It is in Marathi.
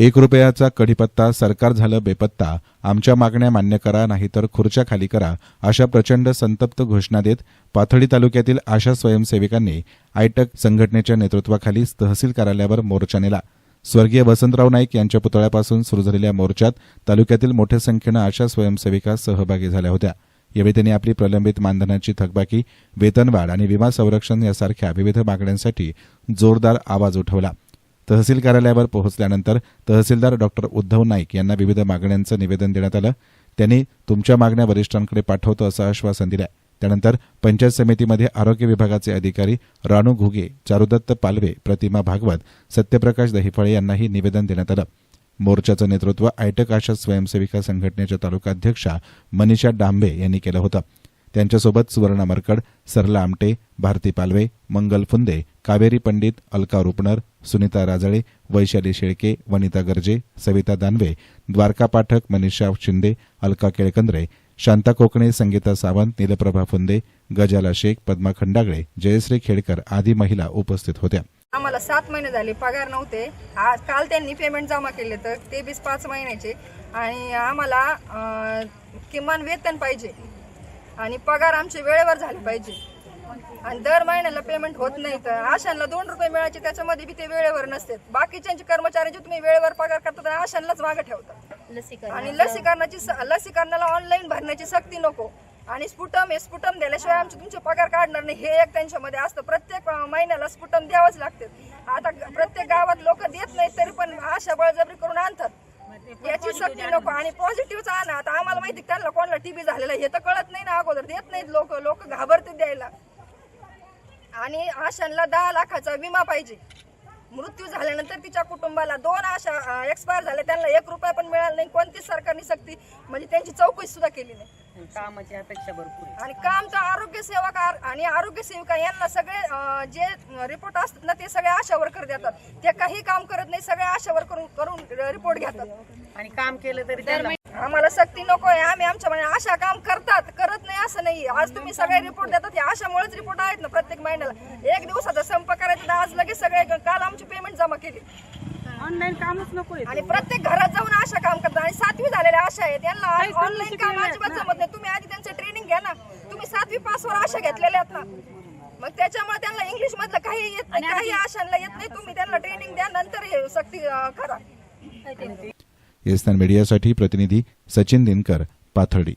एक रुपयाचा कढीपत्ता सरकार झालं बेपत्ता आमच्या मागण्या मान्य करा नाहीतर खुर्च्या खाली करा अशा प्रचंड संतप्त घोषणा देत पाथडी तालुक्यातील आशा स्वयंसेविकांनी आयटक संघटनेच्या नेतृत्वाखाली तहसील कार्यालयावर मोर्चा नेला. स्वर्गीय वसंतराव नाईक यांच्या पुतळ्यापासून सुरू झालेल्या मोर्चात तालुक्यातील मोठ्या संख्येनं आशा स्वयंसेविका सहभागी झाल्या होत्या. यावेळी त्यांनी आपली प्रलंबित मानधनाची थकबाकी वेतनवाढ आणि विमा संरक्षण यासारख्या विविध मागण्यांसाठी जोरदार आवाज उठवला. तहसील कार्यालयावर पोहोचल्यानंतर तहसीलदार डॉक्टर उद्धव नाईक यांना विविध मागण्यांचं निवेदन देण्यात आलं. त्यांनी तुमच्या मागण्या वरिष्ठांकडे पाठवतो असं आश्वासन दिलं. त्यानंतर पंचायत समितीमध्ये आरोग्य विभागाचे अधिकारी राणू घुगे चारुदत्त पालवे प्रतिमा भागवत सत्यप्रकाश दहिफळे यांनाही निवेदन देण्यात आलं. मोर्चाचं नेतृत्व आयटक आशा स्वयंसेविका संघटनेच्या तालुकाध्यक्षा मनीषा डांबे यांनी केलं होतं. त्यांच्यासोबत सुवर्णा मरकड सरला आमटे भारती पालवे मंगल फुंदे कावेरी पंडित अलका रुपणर सुनीता राजळे वैशाली शेळके वनिता गर्जे सविता दानवे द्वारका पाठक मनीषा शिंदे अलका केळकंद्रे शांता कोकणे संगीता सावंत नीलप्रभा फुंदे गजाला शेख पद्मा खंडागळे जयश्री खेडकर आदी महिला उपस्थित होत्या. आम्हाला सात महिने झाले पगार नव्हते. आज काल त्यांनी पेमेंट जमा केले तर ते बीस पाच महिन्याचे. आणि आम्हाला किमान वेतन पाहिजे. आणि पगार आमचे वेळेवर झाले पाहिजे. आणि दर महिन्याला पेमेंट होत नाही तर आशांना दोन रुपये मिळायचे त्याच्यामध्ये बी ते वेळेवर नसते बाकीच्यांचे कर्मचाऱ्यांचे तुम्ही वेळेवर पगार करता तर आशांनाच मागं ठेवतात लसीकरण. आणि लसीकरणाची लसीकरणाला ऑनलाईन भरण्याची सक्ती नको. आणि स्फुटम हे स्फुटम दिल्याशिवाय आमचे तुमचे पगार काढणार नाही. हे एक त्यांच्यामध्ये असतं. प्रत्येक महिन्याला स्फुटम द्यावंच लागते. आता प्रत्येक गावात लोक देत नाहीत तरी पण आशा बळजबरी करून आणतात. सक्ती नको आणि पॉझिटिव्हच आणा आता आम्हाला माहिती त्यांना कोणाला टीबी झालेला आहे, हे तर कळत नाही ना अगोदर. देत नाहीत लोक. लोक घाबरते द्यायला. आणि आशांना दहा लाखाचा विमा पाहिजे. मृत्यू झाल्यानंतर तिच्या कुटुंबाला दोन आशा एक्सपायर झाले त्यांना एक रुपया पण मिळाला नाही. कोणतीच सरकारने सक्ती म्हणजे त्यांची चौकशी सुद्धा केली नाही. कामाची अपेक्षा भरपूर. आणि काम तर आरोग्य सेवक आर- आणि आरोग्य सेविका यांना सगळे जे रिपोर्ट असतात ना ते सगळे आशा वर्कर देतात. ते काही काम करत नाही सगळे आशा वर्कर करून रिपोर्ट घेतात. आणि काम केलं तरी आम्हाला सक्ती नको आहे. आम्ही आमच्या आशा काम करतात करत नाही असं नाही. आज तुम्ही सगळे रिपोर्ट देतात. हे आशामुळेच रिपोर्ट आहेत ना प्रत्येक महिन्याला. एक दिवसाचा संप करायचा आज लगेच सगळे काल आमची पेमेंट जमा केली. ऑनलाईन कामच नको आणि प्रत्येक घरात जाऊन आशा काम करतात. आणि सातवी झालेल्या आशा आहेत. त्यांना ऑनलाईन काम अजिबात जमत नाही. तुम्ही आधी त्यांचं घ्या ना. तुम्ही सातवी पासवर आशा घेतलेल्या आहेत ना. मग त्याच्यामुळे त्यांना इंग्लिश मधलं काही येत नाही काही आशांना येत नाही. तुम्ही त्यांना ट्रेनिंग द्या नंतर हे सक्ती करा. येस्तान मीडियासाठी प्रतिनिधी सचिन दिनकर पाथर्डी.